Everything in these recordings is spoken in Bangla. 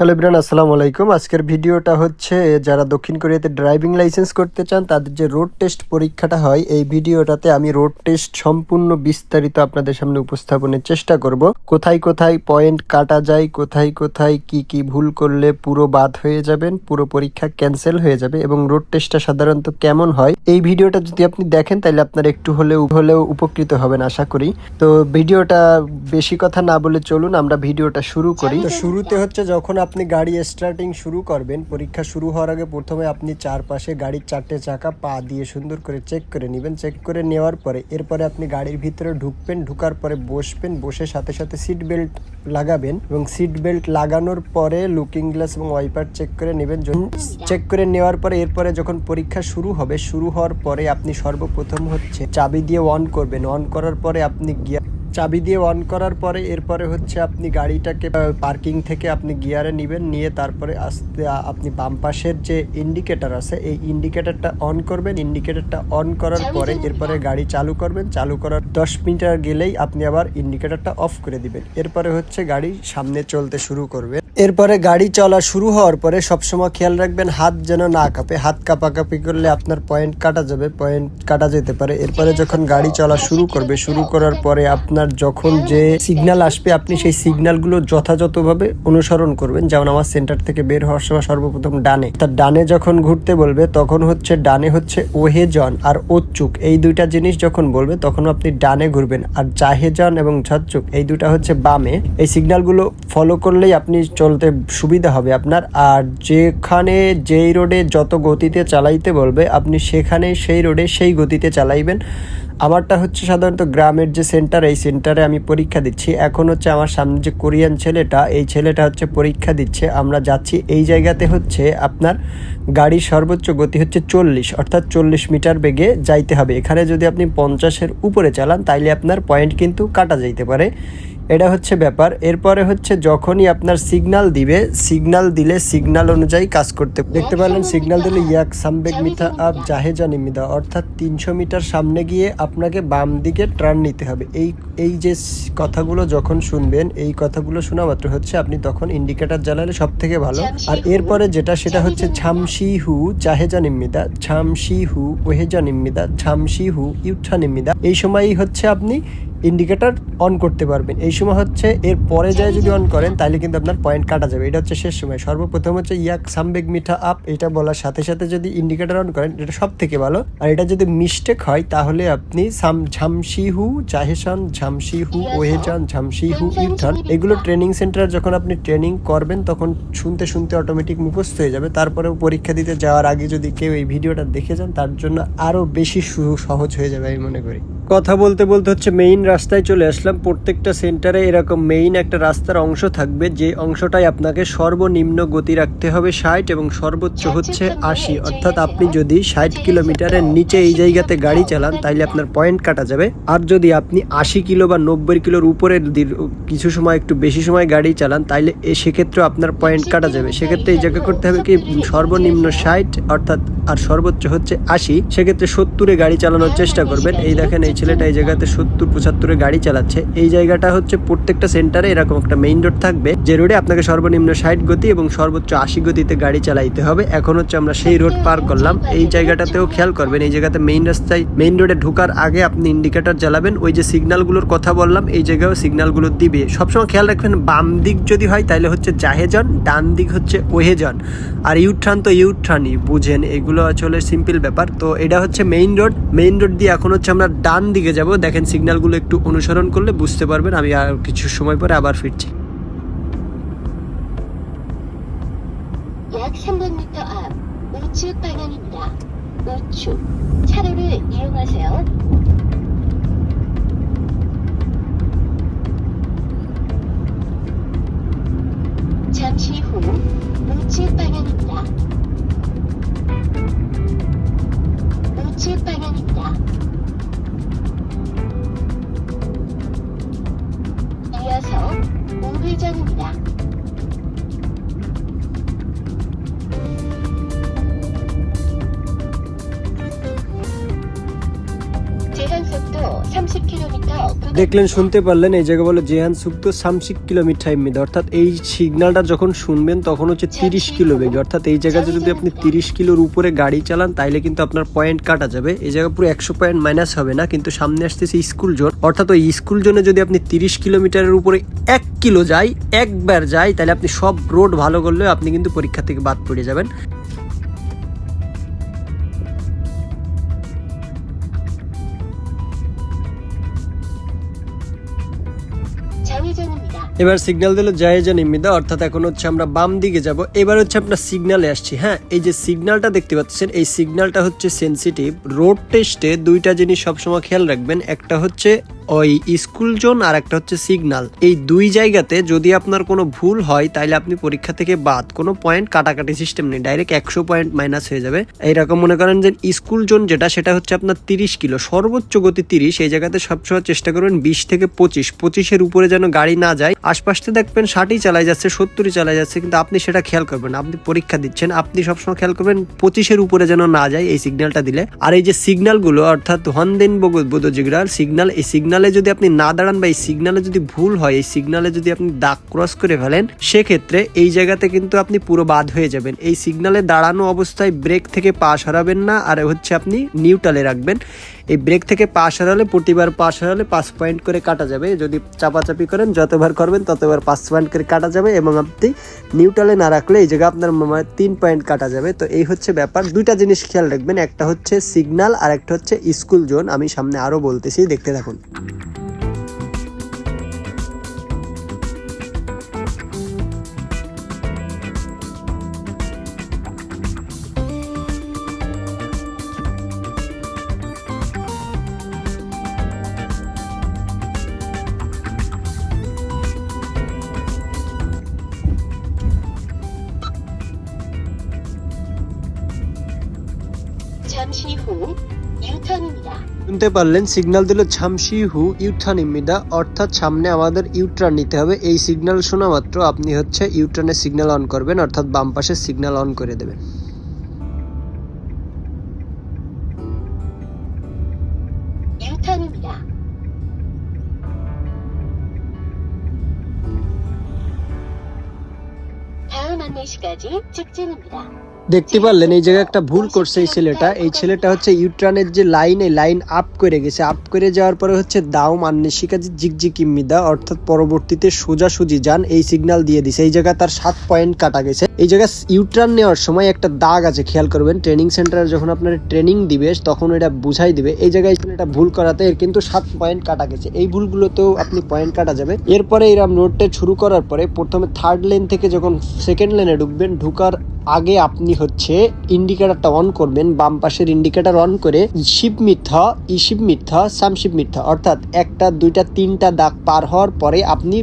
হ্যালো ইব্রান আসসালামু আলাইকুম। আজকের ভিডিওটা হচ্ছে, যারা দক্ষিণ কোরিয়াতে ড্রাইভিং লাইসেন্স করতে চান, তাদের যে রোড টেস্ট পরীক্ষাটা হয়, এই ভিডিওটাতে আমি রোড টেস্ট সম্পূর্ণ বিস্তারিত আপনাদের সামনে উপস্থাপনের চেষ্টা করব। কোথায় কোথায় পয়েন্ট কাটা যায়, কোথায় কোথায় কি কি ভুল করলে পুরো বাদ হয়ে যাবেন, পুরো পরীক্ষা ক্যান্সেল হয়ে যাবে এবং রোড টেস্টটা সাধারণত কেমন হয়। এই ভিডিওটা যদি আপনি দেখেন তাহলে আপনার একটু হলেও হলেও উপকৃত হবেন, আশা করি। তো ভিডিওটা বেশি কথা না বলে চলুন, আমরা ভিডিওটা শুরু করি। তো শুরুতে হচ্ছে, যখন আপনি গাড়ি স্টার্টিং শুরু করবেন, পরীক্ষা শুরু হওয়ার আগে প্রথমে আপনি চারপাশে গাড়ির চারটে চাকা পা দিয়ে সুন্দর করে চেক করে নেবেন। চেক করে নেওয়ার পরে, এরপরে আপনি গাড়ির ভিতরে ঢুকবেন, ঢুকার পরে বসবেন, বসে সাথে সাথে সিট বেল্ট লাগাবেন এবং সিট বেল্ট লাগানোর পরে লুকিং গ্লাস এবং ওয়াইপার চেক করে নেবেন। চেক করে নেওয়ার পরে, এরপরে যখন পরীক্ষা শুরু হবে, শুরু হওয়ার পরে আপনি সর্বপ্রথম হচ্ছে চাবি দিয়ে অন করবেন। অন করার পরে আপনি গিয়ার চাবি দিয়ে অন করার পরে এরপরে হচ্ছে আপনি গাড়িটাকে পার্কিং থেকে আপনি গিয়ারে নেবেন নিয়ে তারপরে আস্তে আপনি বাম পাশের যে ইন্ডিকেটার আছে এই ইন্ডিকেটারটা অন করবেন। ইন্ডিকেটারটা অন করার পরে এরপরে গাড়ি চালু করবেন। চালু করার দশ মিটার গেলেই আপনি আবার ইন্ডিকেটারটা অফ করে দিবেন। এরপরে হচ্ছে গাড়ি সামনে চলতে শুরু করবে এরপরে গাড়ি চলা শুরু হওয়ার পরে সবসময় খেয়াল রাখবেন হাত যেন না কাঁপে। হাত কাঁপাকাঁপি করলে আপনার পয়েন্ট কাটা যাবে পয়েন্ট কাটা যেতে পারে। এরপরে যখন গাড়ি চলা শুরু করবে শুরু করার পরে আপনার যখন যে সিগনাল আসবে, আপনি সেই সিগনালগুলো যথাযথভাবে অনুসরণ করবেন। যেমন আমার সেন্টার থেকে বের হওয়ার সময় সর্বপ্রথম ডানে। তার ডানে যখন ঘুরতে বলবে, তখন হচ্ছে ডানে হচ্ছে ওহেজন আর ওচ্চুক। এই দুইটা জিনিস যখন বলবে, তখন আপনি ডানে ঘুরবেন। আর চাহেজন এবং ঝচ্চুক এই দুটা হচ্ছে বামে। এই সিগনালগুলো ফলো করলেই আপনি চলতে সুবিধা হবে আপনার। আর যেখানে যেই রোডে যত গতিতে চালাইতে বলবে, আপনি সেখানে সেই রোডে সেই গতিতে চালাইবেন। আমারটা হচ্ছে সাধারণত গ্রামের যে সেন্টার এই সেন্টারে আমি পরীক্ষা দিচ্ছি। এখন হচ্ছে আমার সামনে যে কোরিয়ান ছেলেটা, এই ছেলেটা হচ্ছে পরীক্ষা দিচ্ছে। আমরা যাচ্ছি, এই জায়গাতে হচ্ছে আপনার গাড়ির সর্বোচ্চ গতি হচ্ছে চল্লিশ, অর্থাৎ চল্লিশ মিটার বেগে যাইতে হবে। এখানে যদি আপনি পঞ্চাশের উপরে চালান, তাইলে আপনার পয়েন্ট কিন্তু কাটা যাইতে পারে। এটা হচ্ছে ব্যাপার। এরপরে হচ্ছে যখনই আপনার সিগনাল দিবে সিগনাল দিলে সিগন্যাল অনুযায়ী কাজ করতে দেখতে পারলেন সিগন্যাল দিলে ইয়াক সামবেগ মিথা, আপ, জাহেজা, নিমিদা। অর্থাৎ তিনশো মিটার সামনে গিয়ে আপনাকে বাম দিকে টার্ন নিতে হবে। এই এই যে কথাগুলো যখন শুনবেন, এই কথাগুলো শোনা মাত্র হচ্ছে, আপনি তখন ইন্ডিকেটার জ্বালালে সব থেকে ভালো। আর এরপরে যেটা, সেটা হচ্ছে ছামসি হু চাহেজা নিম্মিদা ছামসি হু ওহেজা নিম্মিদা ছামসি হু ইউঠা নিম্মিদা এই সময়ই হচ্ছে আপনি ইন্ডিকেটর অন করতে পারবেন। এই সময় হচ্ছে এর পরে যায় যদি অন করেন, তাহলে কিন্তু আপনার পয়েন্ট কাটা যাবে। এটা হচ্ছে শেষ সময়। সর্বপ্রথম হচ্ছে ইয়াক সামবেগ মিঠা আপ এটা বলার সাথে সাথে যদি ইন্ডিকেটর অন করেন, এটা সব থেকে ভালো। আর এটা যদি মিস্টেক হয়, তাহলে আপনি সাম, ঝামসিহু চাহেসান ঝামসিহু, ওহেজান, ঝামসিহু ইউথান এগুলো ট্রেনিং সেন্টারে যখন আপনি ট্রেনিং করবেন, তখন শুনতে শুনতে অটোমেটিক মুখস্থ হয়ে যাবে। তারপরেও পরীক্ষা দিতে যাওয়ার আগে যদি কেউ এই ভিডিওটা দেখে যান, তার জন্য আরও বেশি সহজ হয়ে যাবে আমি মনে করি। কথা বলতে বলতে হচ্ছে মেইন রাস্তায় চলে আসলাম। প্রত্যেকটা সেন্টারে এরকম মেইন একটা রাস্তার অংশ থাকবে। যে অংশটাই আপনাকে সর্বনিম্ন গতি রাখতে হবে ষাট এবং সর্বোচ্চ হচ্ছে আশি। অর্থাৎ আপনি যদি ষাট কিলোমিটারের নিচে এই জায়গাতে গাড়ি চালান তাহলে আপনার পয়েন্ট কাটা যাবে। আর যদি আপনি আশি কিলো বা নব্বই কিলোর উপরে কিছু সময় একটু বেশি সময় গাড়ি চালান তাহলে এ সেক্ষেত্রে আপনার পয়েন্ট কাটা যাবে। সেক্ষেত্রে এই জায়গা করতে হবে কি? সর্বনিম্ন ষাট অর্থাৎ আর সর্বোচ্চ হচ্ছে আশি। সেক্ষেত্রে সত্তরে গাড়ি চালানোর চেষ্টা করবেন। এই দেখেন এই ছেলেটা এই জায়গাতে সত্তর পঁচাত্তরে গাড়ি চালাচ্ছে। এই জায়গাটা হচ্ছে প্রত্যেকটা সেন্টারে এরকম একটা মেইন রোড থাকবে, যে রোডে আপনাকে সর্বনিম্ন ষাট গতি এবং সর্বোচ্চ আশি গতিতে গাড়ি চালাইতে হবে। এখন হচ্ছে আমরা সেই রোড পার করলাম। এই জায়গাটাতেও খেয়াল করবেন, এই জায়গাতে মেইন রাস্তায় মেইন রোডে ঢোকার আগে আপনি ইন্ডিকেটর জ্বালাবেন। ওই যে সিগন্যালগুলোর কথা বললাম, এই জায়গায়ও সিগন্যালগুলো দিবে। সবসময় খেয়াল রাখবেন, বাম দিক যদি হয় তাহলে হচ্ছে জাহেজন, ডান দিক হচ্ছে ওহেজন। আর ইউট্রান তো ইউট্রানই, বুঝেন, এগুলো আসলে সিম্পল ব্যাপার। তো এটা হচ্ছে মেইন রোড মেইন রোড দিয়ে এখন হচ্ছে আমরা ডান দিকে যাব। দেখেন সিগন্যালগুলো একটু অনুসরণ করলে বুঝতে পারবেন আমি আর কিছু সময় পরে আবার ফিরছি 약 300m 앞 우측 방향입니다. 우측 차로를 이용하세요. দেখলেন, শুনতে পারলেন, এই জায়গা বলে জেহান সুক্ত সামসিক কিলোমিটার মিদা অর্থাৎ এই সিগন্যালটা যখন শুনবেন, তখন হচ্ছে তিরিশ কিলো বেগে। অর্থাৎ এই জায়গাতে যদি আপনি তিরিশ কিলোর উপরে গাড়ি চালান, তাইলে কিন্তু আপনার পয়েন্ট কাটা যাবে। এই জায়গা পুরো একশো পয়েন্ট মাইনাস হবে না, কিন্তু সামনে আসতেছে স্কুল জোন অর্থাৎ ওই স্কুল জোনে যদি আপনি তিরিশ কিলোমিটারের উপরে এক কিলো যাই, একবার যাই তাহলে আপনি সব রোড ভালো করলেও আপনি কিন্তু পরীক্ষা থেকে বাদ পড়ে যাবেন। এবার সিগন্যাল দিল যা নিমিদা অর্থাৎ এখন হচ্ছে আমরা বাম দিকে যাব। এবার হচ্ছে আপনার সিগন্যালে আসছি হ্যাঁ? এই যে সিগন্যালটা দেখতে পাচ্ছেন, এই সিগন্যালটা হচ্ছে সেন্সিটিভ রোড টেস্টে দুইটা জিনিস সবসময় খেয়াল রাখবেন। একটা হচ্ছে ওই স্কুল জোন আর একটা হচ্ছে সিগন্যাল এই দুই জায়গাতে যদি আপনার কোনো ভুল হয় তাহলে আপনি পরীক্ষা থেকে বাদ। কোনো পয়েন্ট কাটাকাটি সিস্টেম নেই। ডাইরেক্ট একশো পয়েন্ট মাইনাস হয়ে যাবে। এইরকম মনে করেন যে স্কুল জোন যেটা, সেটা হচ্ছে আপনার তিরিশ কিলো। সর্বোচ্চ গতি তিরিশ। এই জায়গাতে সবসময় চেষ্টা করবেন বিশ থেকে পঁচিশ। পঁচিশের উপরে যেন গাড়ি না যায়। আশপাশে দেখবেন ষাটই চালাই যাচ্ছে, সত্তরই চালাই যাচ্ছে, কিন্তু আপনি সেটা খেয়াল করবেন আপনি পরীক্ষা দিচ্ছেন। আপনি সবসময় খেয়াল করবেন পঁচিশের উপরে যেন না যায় এই সিগন্যালটা দিলে। আর এই যে সিগন্যালগুলো অর্থাৎ হনদেন বোধ যেগুলো সিগন্যাল এই সিগন্যালে যদি আপনি না দাঁড়ান বা এই সিগনালে যদি ভুল হয়, এই সিগনালে যদি আপনি দাগ ক্রস করে ফেলেন, সেক্ষেত্রে এই জায়গাতে কিন্তু আপনি পুরো বাদ হয়ে যাবেন। এই সিগনালে দাঁড়ানো অবস্থায় ব্রেক থেকে পা সরাবেন না, আর হচ্ছে আপনি নিউট্রালে রাখবেন। এই ব্রেক থেকে পা সরালে প্রতিবার পা সরালে পাঁচ পয়েন্ট করে কাটা যাবে। যদি চাপাচাপি করেন, যতবার করবেন, ততবার পাঁচ পয়েন্ট করে কাটা যাবে এবং আপনি নিউট্রালে না রাখলে এই জায়গায় আপনার তিন পয়েন্ট কাটা যাবে। তো এই হচ্ছে ব্যাপার। দুইটা জিনিস খেয়াল রাখবেন। একটা হচ্ছে সিগন্যাল আর একটা হচ্ছে স্কুল জোন আমি সামনে আরও বলতেছি। দেখতে থাকুন। 잠시 후 유턴입니다. শুনতে পারলেন সিগন্যাল দিল ঝামসি হু ইউটার্ন ইমিদা অর্থাৎ সামনে আমাদের ইউটার্ন নিতে হবে এই সিগন্যাল শোনা মাত্র আপনি হচ্ছে ইউটার্নের সিগন্যাল অন করবেন অর্থাৎ বাম পাশে সিগন্যাল অন করে দেবেন 유턴입니다. 다음 안내시까지 직진입니다. দেখতে পারলেন, এই জায়গায় একটা ভুল করছে এই ছেলেটা। এই ছেলেটা হচ্ছে ইউট্রানের যে লাইন এই লাইন আপ করে গেছে। আপ করে যাওয়ার পরে হচ্ছে দাও মান্নে শিকাজি জিগজি কিম্মিদা অর্থাৎ পরবর্তীতে সোজাসুজি যান, এই সিগন্যাল দিয়ে দিছে। এই জায়গায় তার সাত পয়েন্ট কাটা গেছে। এই জায়গায় ইউট্রান নেওয়ার সময় একটা দাগ আছে, খেয়াল করবেন। ট্রেনিং সেন্টারে যখন আপনার ট্রেনিং দিবে, তখন এটা বুঝাই দিবে। এই জায়গায় এটা ভুল করাতে এর কিন্তু সাত পয়েন্ট কাটা গেছে। এই ভুলগুলোতেও আপনি পয়েন্ট কাটা যাবে। এরপরে এরম রোডটা শুরু করার পরে প্রথমে থার্ড লেন থেকে যখন সেকেন্ড লেনে ঢুকবেন, ঢুকার আগে আপনি হচ্ছে ইন্ডিকেটারটা অন করবেন, বাম পাশের ইন্ডিকেটার অন করে শিব মিথ্যা ইশিব মিথ্যা সামশিব মিথ্যা। অর্থাৎ একটা, দুইটা, তিনটা দাগ পার হওয়ার পরে আপনি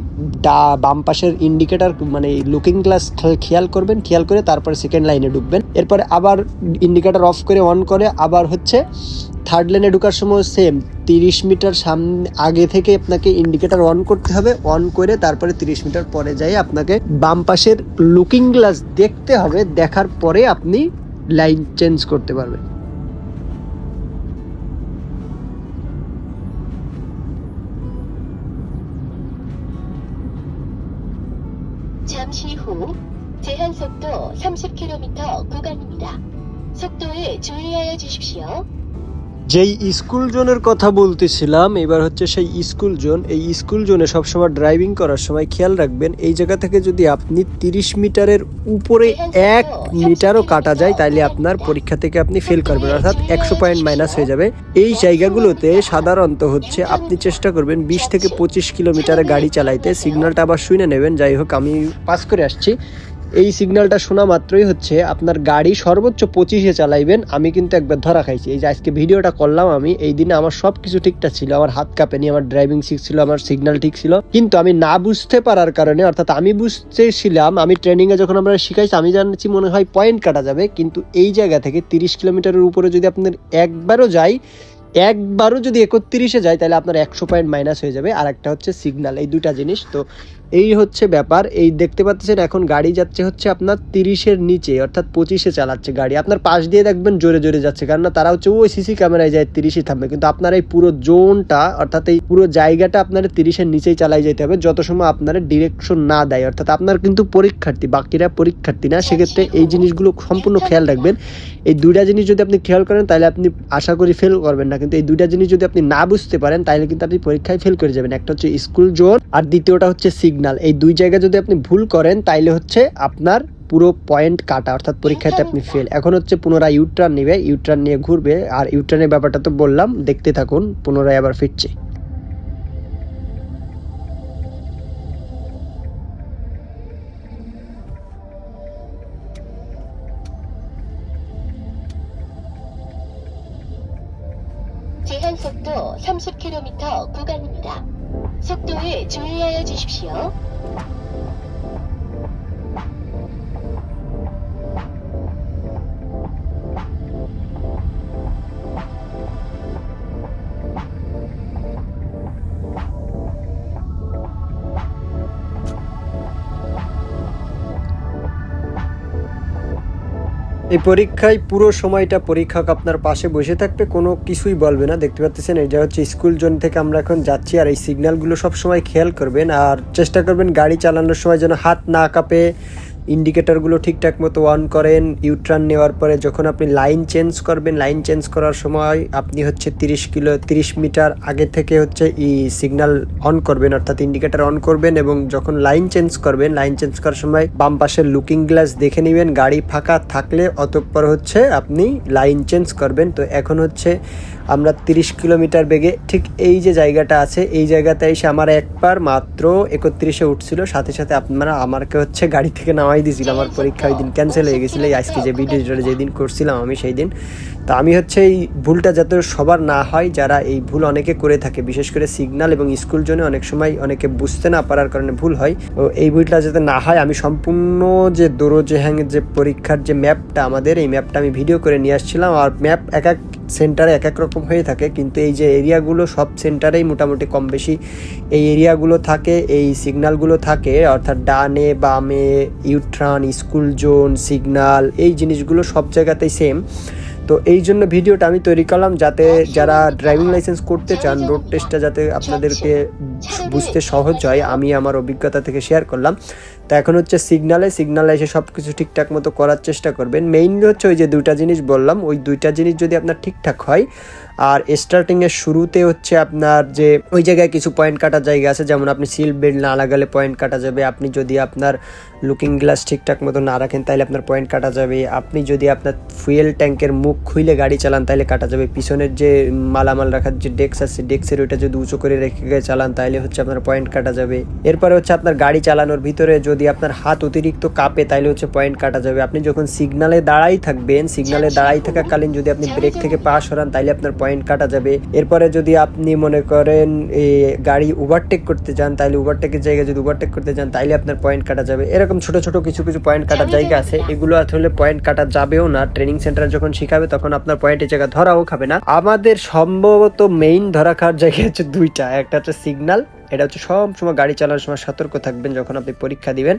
বাম পাশের ইন্ডিকেটার মানে লুকিং গ্লাস খেয়াল করবেন, খেয়াল করে তারপরে সেকেন্ড লাইনে ঢুকবেন। এরপরে আবার ইন্ডিকেটার অফ করে অন করে আবার হচ্ছে থার্ড লেনে ঢোকার সময় সেম তিরিশ মিটার সামনে আগে থেকে আপনাকে ইন্ডিকেটর অন করতে হবে অন করে তারপরে তিরিশ মিটার পরে যাই আপনাকে বাম পাশের লুকিং গ্লাস দেখতে হবে দেখার পরে আপনি লাইন চেঞ্জ করতে পারবেন 잠시 후 제한 속도 30km 구간입니다. 속도에 주의하여 주십시오. যেই স্কুল জোনের কথা বলতেছিলাম, এবার হচ্ছে সেই স্কুল জোন। এই স্কুল জোনে সবসময় ড্রাইভিং করার সময় খেয়াল রাখবেন, এই জায়গা থেকে যদি আপনি তিরিশ মিটারের উপরে এক মিটারও কাটা যায় তাহলে আপনার পরীক্ষা থেকে আপনি ফেল করবেন, অর্থাৎ একশো পয়েন্ট মাইনাস হয়ে যাবে। এই জায়গাগুলোতে সাধারণত হচ্ছে আপনি চেষ্টা করবেন বিশ থেকে পঁচিশ কিলোমিটারে গাড়ি চালাইতে। সিগন্যালটা আবার শুনে নেবেন। যাই হোক, আমি পাস করে আসছি। এই সিগন্যালটা শোনা মাত্রই হচ্ছে আপনার গাড়ি সর্বোচ্চ পঁচিশে চালাইবেন, আমি কিন্তু একবার ধরা খাইছি। এই যে আজকে ভিডিওটা করলাম আমি, এই দিনে আমার সব কিছু ঠিকঠাক ছিল, আমার হাত কাঁপেনি আমার ড্রাইভিং ঠিক ছিল, আমার সিগন্যাল ঠিক ছিল। কিন্তু আমি না বুঝতে পারার কারণে, অর্থাৎ আমি বুঝতেছিলাম, আমি ট্রেনিং এ যখন আমরা শিখাইছি, আমি জানছি মনে হয় পয়েন্ট কাটা যাবে, কিন্তু এই জায়গা থেকে তিরিশ কিলোমিটারের উপরে যদি আপনার একবারও যাই, একবারও যদি একত্রিশে যায় তাহলে আপনার একশো পয়েন্ট মাইনাস হয়ে যাবে। আর একটা হচ্ছে সিগন্যাল এই দুইটা জিনিস। তো এই হচ্ছে ব্যাপার। এই দেখতে পাচ্ছেন এখন গাড়ি যাচ্ছে হচ্ছে আপনার তিরিশের নিচে, অর্থাৎ পঁচিশে চালাচ্ছে গাড়ি। আপনার পাশ দিয়ে দেখবেন জোরে জোরে যাচ্ছে, কারণ তারা হচ্ছে, ওই সিসি ক্যামেরায় যায় তিরিশে থামবে। কিন্তু আপনার এই পুরো জোনটা, অর্থাৎ এই পুরো জায়গাটা আপনার তিরিশের নিচেই চালাই যেতে হবে, যত সময় আপনার ডিরেকশন না দেয়। অর্থাৎ আপনার কিন্তু পরীক্ষার্থী, বাকিরা পরীক্ষার্থী না, সেক্ষেত্রে এই জিনিসগুলো সম্পূর্ণ খেয়াল রাখবেন। এই দুইটা জিনিস যদি আপনি খেয়াল করেন, তাহলে আপনি আশা করি ফেল করবেন না। কিন্তু এই দুইটা জিনিস যদি আপনি না বুঝতে পারেন, তাহলে কিন্তু আপনি পরীক্ষায় ফেল করে যাবেন। একটা হচ্ছে স্কুল জোন আর দ্বিতীয়টা হচ্ছে সিগন্যাল এই দুই জায়গায় যদি আপনি ভুল করেন তাইলে হচ্ছে আপনার পুরো পয়েন্ট কাটা অর্থাৎ পরীক্ষাতে আপনি ফেল এখন হচ্ছে পুনরায় ইউটার্ন নেবে ইউটার্ন নিয়ে ঘুরবে আর ইউটার্নের ব্যাপারটা তো বললাম দেখতে থাকুন পুনরায় আবার ফিরছে 제한 속도 30km 구간입니다. 속도에 주의하여 주십시오. এই পরীক্ষায় পুরো সময়টা পরীক্ষক আপনার পাশে বসে থাকবে, কোনো কিছুই বলবে না। দেখতে পাচ্ছেন এটা হচ্ছে স্কুল জোন থেকে আমরা এখন যাচ্ছি আর এই সিগন্যালগুলো সব সময় খেয়াল করবেন আর চেষ্টা করবেন গাড়ি চালানোর সময় যেন হাত না কাঁপে। ইন্ডিকেটরগুলো ঠিকঠাক মতো অন করেন ইউটার্ন নেওয়ার পরে যখন আপনি লাইন চেঞ্জ করবেন লাইন চেঞ্জ করার সময় আপনি হচ্ছে তিরিশ কিলো, তিরিশ মিটার আগে থেকে হচ্ছে ই সিগন্যাল অন করবেন, অর্থাৎ ইন্ডিকেটর অন করবেন এবং যখন লাইন চেঞ্জ করবেন লাইন চেঞ্জ করার সময় বাম পাশের লুকিং গ্লাস দেখে নেবেন, গাড়ি ফাঁকা থাকলে অতঃপর হচ্ছে আপনি লাইন চেঞ্জ করবেন। তো এখন হচ্ছে আমরা তিরিশ কিলোমিটার বেগে, ঠিক এই যে জায়গাটা আছে, এই জায়গাতে এসে আমার একবার মাত্র একত্রিশে উঠছিল, সাথে সাথে আপনারা আমাকে হচ্ছে গাড়ি থেকে নামাই দিয়েছিল, আমার পরীক্ষা ওই দিন ক্যান্সেল হয়ে গেছিল, এই আজকে যে ভিডিওটা যেদিন করছিলাম আমি সেই দিন। তো আমি হচ্ছে এই ভুলটা যাতে সবার না হয়, যারা এই ভুল অনেকে করে থাকে, বিশেষ করে সিগন্যাল এবং স্কুল জোনে অনেক সময় অনেকে বুঝতে না পারার কারণে ভুল হয়, তো এই ভুলটা যাতে না হয়, আমি সম্পূর্ণ যে দোরোজেহ্যাং যে পরীক্ষার যে ম্যাপটা আমাদের, এই ম্যাপটা আমি ভিডিও করে নিয়ে আসছিলাম, আর ম্যাপ এক এক সেন্টারে এক এক রকম হয়ে থাকে, কিন্তু এই যে এরিয়াগুলো সব সেন্টারেই মোটামুটি কম বেশি এই এরিয়াগুলো থাকে, এই সিগনালগুলো থাকে, অর্থাৎ ডানে, বামে, ইউট্রান, স্কুল জোন, সিগনাল, এই জিনিসগুলো সব জায়গাতেই সেম তো এই জন্য ভিডিওটা আমি তৈরি করলাম যাতে যারা ড্রাইভিং লাইসেন্স করতে চান রোড টেস্টটা যাতে আপনাদেরকে বুঝতে সহজ হয়, আমি আমার অভিজ্ঞতা থেকে শেয়ার করলাম। তো এখন হচ্ছে সিগনালে সিগনালে এসে সব কিছু ঠিকঠাক মতো করার চেষ্টা করবেন। মেইনলি হচ্ছে ওই যে দুইটা জিনিস বললাম, ওই দুইটা জিনিস যদি আপনার ঠিকঠাক হয়, আর স্টার্টিংয়ের শুরুতে হচ্ছে আপনার যে ওই জায়গায় কিছু পয়েন্ট কাটার জায়গা আছে, যেমন আপনি সিল বেল্ট না লাগালে পয়েন্ট কাটা যাবে, আপনি যদি আপনার লুকিং গ্লাস ঠিকঠাক মতো না রাখেন তাহলে আপনার পয়েন্ট কাটা যাবে। আপনি যদি আপনার ফুয়েল ট্যাঙ্কের মুখ খুলে গাড়ি চালান তাহলে কাটা যাবে। পিছনের যে মালামাল রাখার যে ডেস্ক আছে ডেস্কের ওইটা যদি উঁচু করে রেখে চালান তাহলে হচ্ছে আপনার পয়েন্ট কাটা যাবে। এরপরে হচ্ছে আপনার গাড়ি চালানোর ভিতরে যদি আপনার হাত অতিরিক্ত কাঁপে তাহলে হচ্ছে পয়েন্ট কাটা যাবে। আপনি যখন সিগনালে দাঁড়াই থাকবেন সিগনালে দাঁড়াই থাকাকালীন যদি আপনি ব্রেক থেকে পা সরান তাহলে আপনার পয়েন্ট কাটা যাবে। এরপরে যদি আপনি মনে করেন এই গাড়ি ওভারটেক করতে যান তাহলে ওভারটেকের জায়গায় যদি ওভারটেক করতে যান তাহলে আপনার পয়েন্ট কাটা যাবে। এরকম ছোট ছোট কিছু কিছু পয়েন্ট কাটার জায়গা আছে। এগুলো আসলে পয়েন্ট কাটা যাবেও না। ট্রেনিং সেন্টারে যখন শিখাবে তখন আপনার পয়েন্টের জায়গা ধরাও খাবে না। আমাদের সম্ভবত মেইন ধরা খাওয়ার জায়গা হচ্ছে দুইটা। একটা হচ্ছে সিগন্যাল এটা হচ্ছে সব সময় গাড়ি চালানোর সময় সতর্ক থাকবেন যখন আপনি পরীক্ষা দিবেন।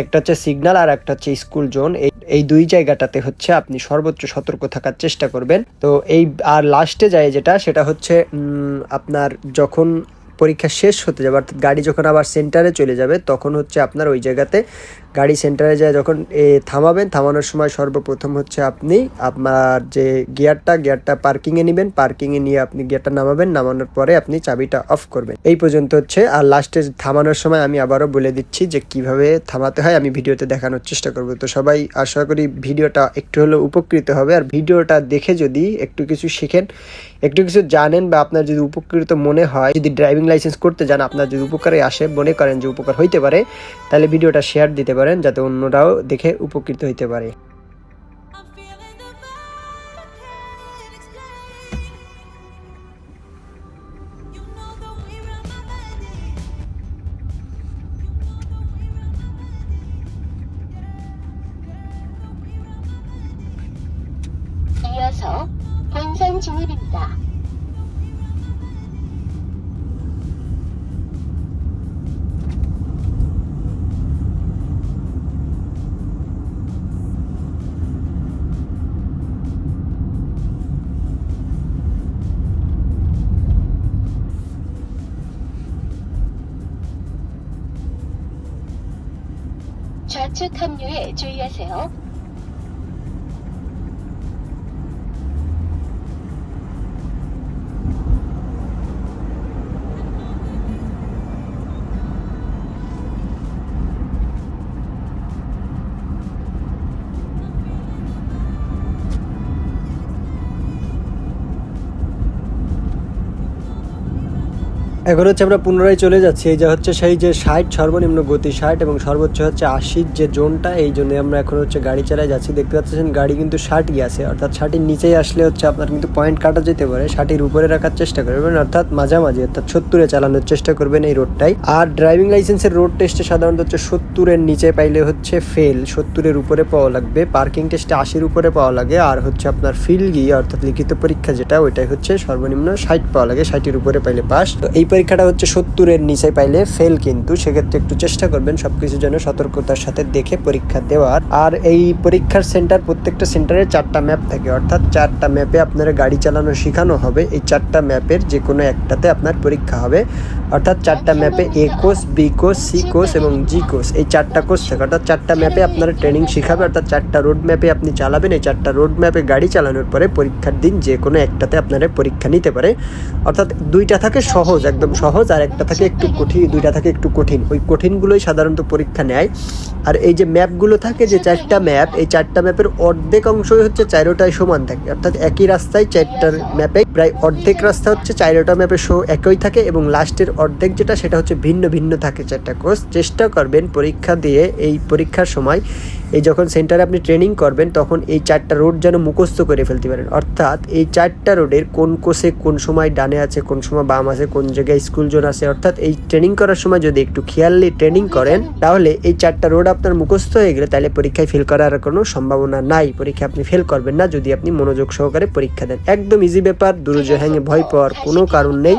একটা হচ্ছে সিগনাল আর একটা হচ্ছে স্কুল জোন এই দুই জায়গাটাতে হচ্ছে আপনি সর্বোচ্চ সতর্ক থাকার চেষ্টা করবেন। তো এই, আর লাস্টে যায় যেটা, সেটা হচ্ছে আপনার যখন পরীক্ষা শেষ হতে যাবে অর্থাৎ গাড়ি যখন আবার সেন্টারে চলে যাবে তখন হচ্ছে আপনার ওই জায়গাতে গাড়ি সেন্টারে যায় যখন এ, থামাবেন থামানোর সময় সর্বপ্রথম হচ্ছে আপনি আপনার যে গিয়ারটা গিয়ারটা পার্কিংয়ে নেবেন পার্কিংয়ে নিয়ে আপনি গিয়ারটা নামাবেন নামানোর পরে আপনি চাবিটা অফ করবেন। এই পর্যন্ত হচ্ছে আর লাস্টে থামানোর সময় আমি আবারও বলে দিচ্ছি যে কীভাবে থামাতে হয় আমি ভিডিওতে দেখানোর চেষ্টা করব। তো সবাই আশা করি ভিডিওটা একটু হলেও উপকৃত হবে আর ভিডিওটা দেখে যদি একটু কিছু শিখেন একটু কিছু জানেন বা আপনার যদি উপকৃত মনে হয় যদি ড্রাইভিং লাইসেন্স করতে যান আপনার যদি উপকারে আসে মনে করেন যে উপকার হইতে পারে তাহলে ভিডিওটা শেয়ার দিতে পারেন যাতে অন্যরাও দেখে উপকৃত হইতে পারে I'm feeling the vibe, I can't explain. You know the way around my body. You know the way around my body. Yeah, the way around my body. 이어서 운행 중입니다. 좌측 합류에 주의하세요. এখন হচ্ছে আমরা পুনরায় চলে যাচ্ছি, এই যে হচ্ছে সেই যে ষাট, সর্বনিম্ন গতি ষাট এবং সর্বোচ্চ হচ্ছে আশির যে জোনটা, এই জন্য আমরা এখন হচ্ছে গাড়ি চালায় যাচ্ছি। দেখতে পাচ্ছেন গাড়ি কিন্তু ষাটই আছে, অর্থাৎ ষাটের নিচেই আসলে হচ্ছে আপনার কিন্তু পয়েন্ট কাটা যেতে পারে, ষাটের উপরে রাখার চেষ্টা করবেন, অর্থাৎ মাঝামাঝি, অর্থাৎ সত্তরে চালানোর চেষ্টা করবেন এই রোডটাই। আর ড্রাইভিং লাইসেন্সের রোড টেস্টে সাধারণত হচ্ছে সত্তরের নিচে পাইলে হচ্ছে ফেল সত্তরের উপরে পাওয়া লাগবে। পার্কিং টেস্টে আশির উপরে পাওয়া লাগে, আর হচ্ছে আপনার ফিলগি অর্থাৎ লিখিত পরীক্ষা যেটা, ওইটাই হচ্ছে সর্বনিম্ন ষাট পাওয়া লাগে, ষাটের উপরে পাইলে পাস তো এই পরীক্ষাটা হচ্ছে সত্তরের নিচে পাইলে ফেল কিন্তু। সেক্ষেত্রে একটু চেষ্টা করবেন সবকিছু যেন সতর্কতার সাথে দেখে পরীক্ষা দেওয়ার। আর এই পরীক্ষার সেন্টার প্রত্যেকটা সেন্টারে চারটা ম্যাপ থাকে। অর্থাৎ চারটা ম্যাপে আপনার গাড়ি চালানো শেখানো হবে। এই চারটা ম্যাপের যে কোনো একটাতে আপনার পরীক্ষা হবে। অর্থাৎ চারটা ম্যাপে A course B course C course এবং জি কোর্স এই চারটা কোর্স থাকে। অর্থাৎ চারটা ম্যাপে আপনারা ট্রেনিং শেখাবে। অর্থাৎ চারটা রোড ম্যাপে আপনি চালাবেন। এই চারটা রোড ম্যাপে গাড়ি চালানোর পরে পরীক্ষার দিন যে কোনো একটাতে আপনারা পরীক্ষা নিতে পারে। অর্থাৎ দুইটা থাকে সহজ। একদম সহজ, আর একটা থাকে একটু কঠিন, দুইটা থাকে একটু কঠিন। ওই কঠিনগুলোই সাধারণত পরীক্ষা নেয়। আর এই যে ম্যাপগুলো থাকে, যে চারটা ম্যাপ, এই চারটা ম্যাপের অর্ধেক অংশই হচ্ছে চারোটায় সমান থাকে। অর্থাৎ একই রাস্তায় চারটার ম্যাপে প্রায় অর্ধেক রাস্তা হচ্ছে চারোটা ম্যাপে শো একই থাকে এবং লাস্টের অর্ধেক যেটা, সেটা হচ্ছে ভিন্ন ভিন্ন থাকে চারটা কোর্স। চেষ্টা করবেন পরীক্ষা দিয়ে এই পরীক্ষার সময় এই যখন সেন্টারে আপনি ট্রেনিং করবেন, তখন এই চারটা রোড যেন মুখস্থ করে ফেলতে পারেন। অর্থাৎ এই চারটা রোডের কোন কোষে কোন সময় ডানে আছে, কোন সময় বাম আছে, কোন জায়গায় স্কুল জোন আছে, অর্থাৎ এই ট্রেনিং করার সময় যদি একটু খেয়াললি ট্রেনিং করেন, তাহলে এই চারটা রোড আপনার মুখস্থ হয়ে গেলে তাহলে পরীক্ষায় ফেল করার কোনো সম্ভাবনা নাই। পরীক্ষা আপনি ফেল করবেন না যদি আপনি মনোযোগ সহকারে পরীক্ষা দেন। একদম ইজি ব্যাপার দুরুজহাঙ্গে ভয় পাওয়ার কোনো কারণ নেই।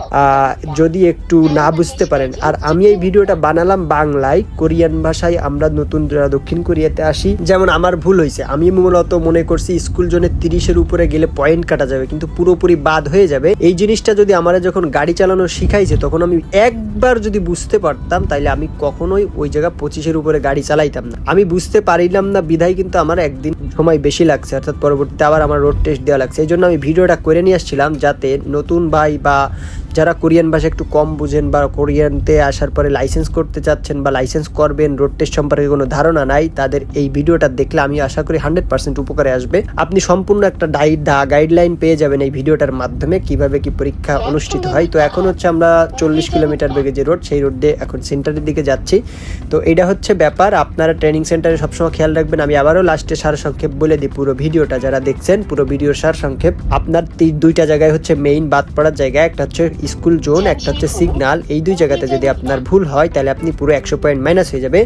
যদি একটু না বুঝতে পারেন, আর আমি এই ভিডিওটা বানালাম বাংলায়, কোরিয়ান ভাষায়, আমরা নতুন দক্ষিণ কোরিয়াতে আসি। যেমন আমার ভুল হয়েছে। আমি মূলত মনে করছি স্কুল জোনে তিরিশের উপরে গেলে পয়েন্ট কাটা যাবে, কিন্তু পুরোপুরি বাদ হয়ে যাবে। এই জিনিসটা যদি আমরা যখন গাড়ি চালানো শিখাইছে, তখন আমি একবার যদি বুঝতে পারতাম, তাইলে আমি কখনোই ওই জায়গা পঁচিশের উপরে গাড়ি চালাইতাম না। আমি বুঝতে পারিলাম না বিধায়, কিন্তু আমার একদিন সময় বেশি লাগছে। অর্থাৎ পরবর্তীতে আবার আমার রোড টেস্ট দেওয়া লাগছে। এই জন্য আমি ভিডিওটা করে নিয়ে আসছিলাম, যাতে নতুন ভাই বা যারা কোরিয়ান ভাষা একটু কম বুঝেন বা কোরিয়ানতে আসার পরে লাইসেন্স করতে চাচ্ছেন বা লাইসেন্স করবেন রোড টেস্ট সম্পর্কে কোনো ধারণা নাই, তাদের এই ভিডিওটা দেখলে আমি আশা করি হান্ড্রেড পার্সেন্ট উপকারে আসবে। আপনি সম্পূর্ণ একটা গাইডলাইন পেয়ে যাবেন এই ভিডিওটার মাধ্যমে, কীভাবে কি পরীক্ষা অনুষ্ঠিত হয়। তো এখন হচ্ছে আমরা চল্লিশ কিলোমিটার বেগে যে রোড সেই রোডে এখন সেন্টারের দিকে যাচ্ছি। তো এটা হচ্ছে ব্যাপার, আপনারা ট্রেনিং সেন্টারে সবসময় খেয়াল রাখবেন। আমি আবারও লাস্টে সার সংক্ষেপ বলে দিই, পুরো ভিডিওটা যারা দেখছেন, পুরো ভিডিওর সার সংক্ষেপ। আপনার দুইটা জায়গায় হচ্ছে মেইন বাদ পড়ার জায়গা, একটা হচ্ছে স্কুল জোন, একটা হচ্ছে সিগনাল, এই দুই জায়গাতে যদি আপনার ভুল হয়, তাহলে আপনি পুরো একশো পয়েন্ট মাইনাস হয়ে যাবে।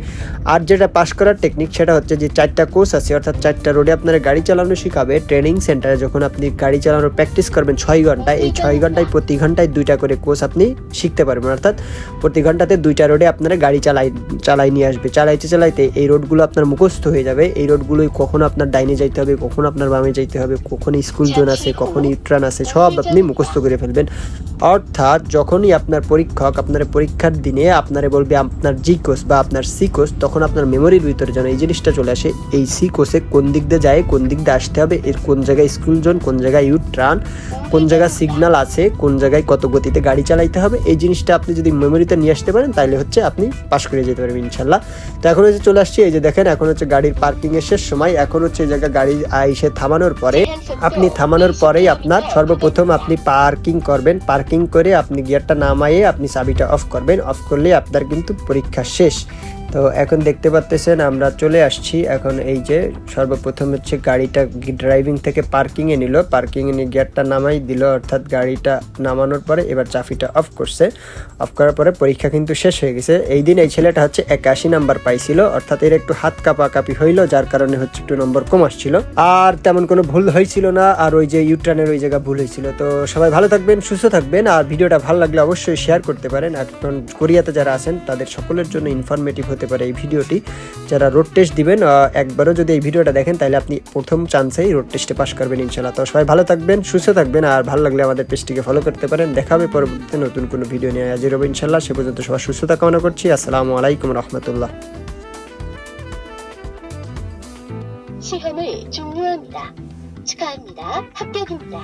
আর যেটা পাস করার টেকনিক সেটা হচ্ছে যে চারটা কোর্স আছে, অর্থাৎ চারটা রোডে আপনারা গাড়ি চালানো শিখাবে। ট্রেনিং সেন্টারে যখন আপনি গাড়ি চালানোর প্র্যাকটিস করবেন ছয় ঘন্টায়, এই ছয় ঘন্টায় প্রতি ঘন্টায় দুইটা করে কোর্স আপনি শিখতে পারবেন। অর্থাৎ প্রতি ঘন্টাতে দুইটা রোডে আপনারা গাড়ি চালাই চালাই নিয়ে আসবে। চালাইতে চালাইতে এই রোডগুলো আপনার মুখস্থ হয়ে যাবে। এই রোডগুলোই কখন আপনার ডাইনে যাইতে হবে, কখন আপনার বামে যাইতে হবে, কখন স্কুল জোন আছে, কখন ইউট্রান আছে, সব আপনি মুখস্থ করে ফেলবেন। অর্থাৎ যখনই আপনার পরীক্ষক আপনার পরীক্ষার দিনে আপনারে বলবে আপনার জি কোর্স বা আপনার সি কোর্স তখন আপনার মেমোরির ভিতরে যেন এই জিনিসটা চলে আসে, এই সি কোর্সে কোন দিক দিয়ে যায়, কোন দিক দিয়ে আসতে হবে, এর কোন জায়গায় স্কুল জোন কোন জায়গায় ইউট্রান কোন জায়গায় সিগন্যাল আছে, কোন জায়গায় কত গতিতে গাড়ি চালাইতে হবে, এই জিনিসটা আপনি যদি মেমোরিতে নিয়ে আসতে পারেন তাহলে হচ্ছে আপনি পাশ করে যেতে পারবেন ইনশাল্লাহ। তো এখন হচ্ছে চলে আসছি, এই যে দেখেন, এখন হচ্ছে গাড়ির পার্কিং এর শেষ সময়, এখন হচ্ছে এই জায়গায় গাড়ি এসে থামানোর পরে, আপনি থামানোর পরেই আপনার সর্বপ্রথম আপনি পার্কিং করবেন পার্কিং করে আপনি গিয়ারটা নামাইয়ে আপনি চাবিটা অফ করবেন। অফ করলে আপনার কিন্তু পরীক্ষা শেষ। তো এখন দেখতে পাচ্তেছেন, আমরা চলে আসছি। এখন এই যে সর্বপ্রথম হচ্ছে গাড়িটা ড্রাইভিং থেকে পার্কিংয়ে নিল। পার্কিংয়ে নিয়ে গিয়ারটা নামাই দিল, অর্থাৎ গাড়িটা নামানোর পরে এবার চাফিটা অফ করছে। অফ করার পরে পরীক্ষা কিন্তু শেষ হয়ে গেছে। এই দিন এই ছেলেটা হচ্ছে একাশি নাম্বার পাইছিল, অর্থাৎ এর একটু হাত কাপা কাপি হইল, যার কারণে হচ্ছে একটু নম্বর কম আসছিল। আর তেমন কোনো ভুল হয়েছিল না, আর ওই যে ইউট্রানের ওই জায়গা ভুল হয়েছিল তো সবাই ভালো থাকবেন, সুস্থ থাকবেন, আর ভিডিওটা ভালো লাগলে অবশ্যই শেয়ার করতে পারেন। এখন কোরিয়াতে যারা আছেন, তাদের সকলের জন্য ইনফরমেটিভ হতে পারে এই ভিডিওটি যারা রোড টেস্ট দিবেন আহ, একবারও যদি এই ভিডিওটা দেখেন তাহলে আপনি প্রথম চান্সেই রোড টেস্টে পাস করবেন ইনশাল্লাহ তো সবাই ভালো থাকবেন সুস্থ থাকবেন আর ভালো লাগলে আমাদের পেজটিকে ফলো করতে পারেন দেখা হবে পরবর্তীতে নতুন কোনো ভিডিও নিয়ে হাজির হবে ইনশাল্লাহ সে পর্যন্ত সবার সুস্থতা কামনা করছি আসসালামু আলাইকুম রহমতুল্লাহ 시험을 종료합니다. 축하합니다. 합격입니다.